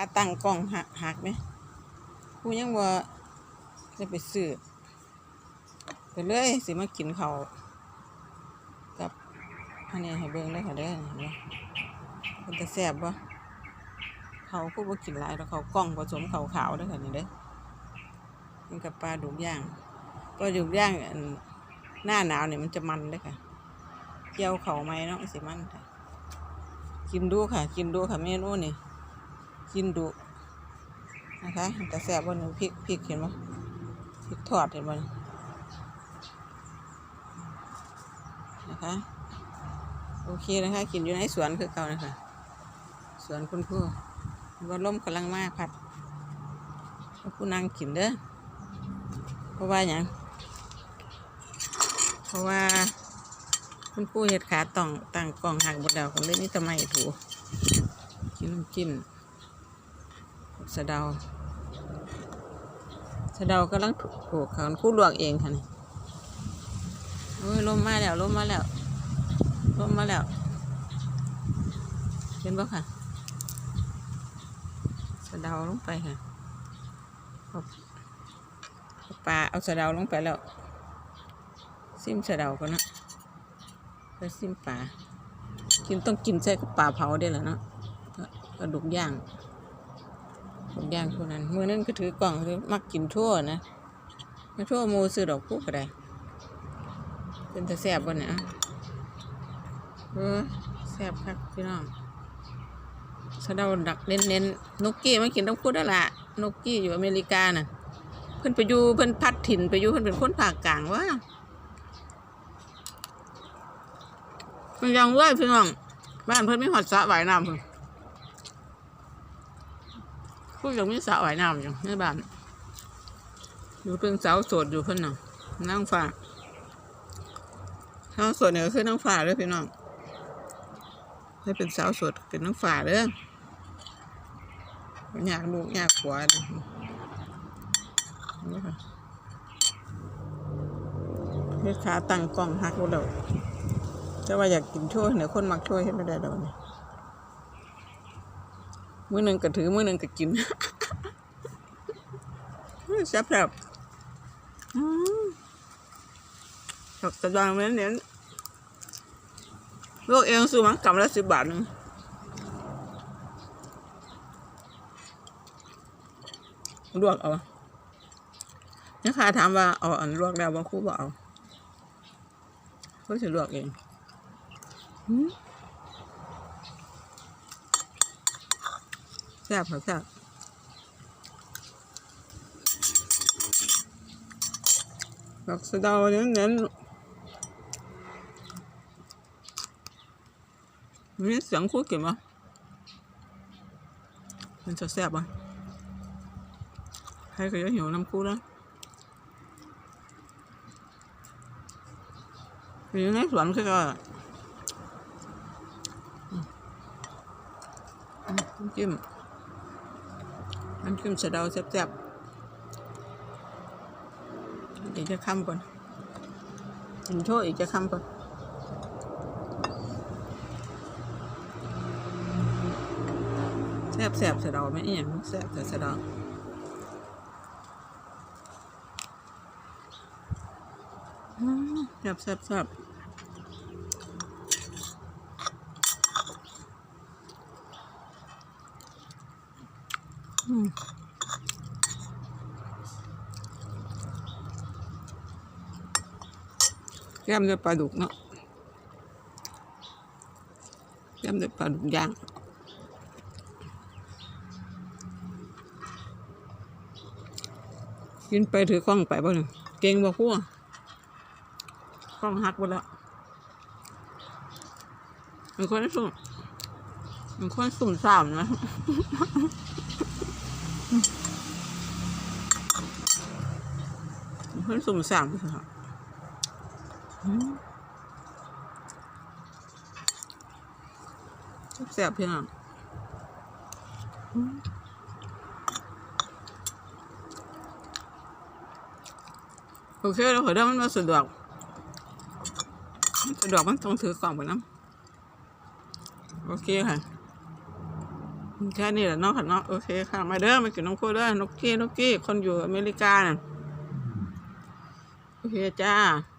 ขาตั้งกล้องหักหักไหมกูยังว่าจะไปซื้อก็เลยสิมากินเขากับอันนี้ให้เบิ่งได้ค่ะเด้อเห็นไหมมันจะแซ่บบ่เขาก็บ่กินหลายแล้วเขากล้องผสมเขาวขาวด้อค่ะนี่เด้อกินกับปลาดุกย่างปลาดุกย่างหน้าหนาวเนี่ยมันจะมันเด้ค่ะเกี่ยวเขาไหมเนาะสิมันค่ะกินดูค่ะ กินดูค่ะเมนูนี่ กินดุนะคะแต่แซ่บนนึงพริกพริกเห็นไหมพริกทอดเห็นไหมนะคะโอเคนะคะกินอยู่ในสวนคือเก่านะคะสวนคุณครูว่าลมกำลังมากพัดคุณนั่งกินเด้อเพราะว่าอย่างเพราะว่าคุณครูเห็ดขาต่องต่างกล่องหักบดดาวกันเลยนี่ทำไมถูกินน้ำจิ้ม สะเดาสะเดากำลังถูกเขาคู่ลวกเองค่ะนี่โอ้ยลมมาแล้วลมมาแล้วลมมาแล้วเห็นปะค่ะสะเดาลงไปค่ะเอาเอาปลาเอาสะเดาลงไปแล้วซิมสะเดาก่อนนะแล้วซิมปลากินต้องกินใส่กับปลาเผาได้แหละเนาะกระดูกย่าง ผมย่างเท่านั้นมือนึงก็ถือกล่องคือมักกินทั่วนะมาทั่วมูซื้อดอกพุกก็ได้เป็นต่แซบวันเนี่ยเออแซบครับพี่น้องสะเดาดักเน้นเน้นนกกี้มากินต้องพูดแล้ละนกกี้อยู่อเมริกาน่ะ เพิ่นไปอยู่เพิ่นพัดถิ่นไปอยู่เพิ่นเป็นคนภาคกลางว่าเป็นยังเว้ยพี่น้องบ้านเพิ่นไม่หอดสะว่ายน้ำเพิ่น พูดยังมีสาวว่ายน้ำอยู่ในบ้านอยู่เป็นสาวโสดอยู่เพิ่นน่ะนั่งฟ้าสาวโสดเนี่ยก็คือนั่งฟ้าเลยพี่น้องให้เป็นสาวโสดเป็นนั่งฟ้าเลยอยากลูกอยากผัวเลยนี่ค่ะเฮ็ดขาตั้งกล้องหักหมดแล้วแต่ว่าอยากกินช่วยเนี่ยคนมักช่วยเฮ็ดไม่ได้ดอกนี่ มือหนึ่งก็ถือมือหนึ่งก็กินแซ่บแบบดอกตะดองเน้นเน้นลวกเองซื้อมังกำละสิบบาทนึงลวกเอานี่ค่ะถามว่าเอาอันลวกแล้วว่าครู่บอกเอาเขาจะลวกเองอื แซ่บค่ะแซ่บดอกสะเดาเน้นเน้นมีเสียงคุยกันปะมันจะแซ่บปะใครก็จะหิวน้ำคู่แล้วอยู่ในสวนคือก็อืมน้ำจิ้ม น้ำจิ้มสะเดาแซ่บๆอีกจะค้ำก่อนกินโชว์อีกจะค้ำก่อนแซ่บแซ่บสะเดาไม่เอียงแซ่บแต่สะเดาแซ่บแซ่บแซ่บ แก้มด้วยปลาดุกเนาะแก้มด้วยปลาดุกย่างกินไปถือกล้องไปบ่เนี่ยเก่งบ่คู่กล้องหักหมดแล้วมันคนสุ่มมันคนสุ่มสามนะ มันคนสุ่มสามค่ะแซ่บพี่น้องโอเคแล้วขอเดิมันมาสะดวกสะดวกมันต้องถือกล่องไปน้ำโอเคค่ะแค่นี้แหละเนาะค่ะเนาะโอเคค่ะ มาเด้อมากินน้องโคเด้อนกกี้นกกี้คนอยู่อเมริกาน่ะ โอเคจ้า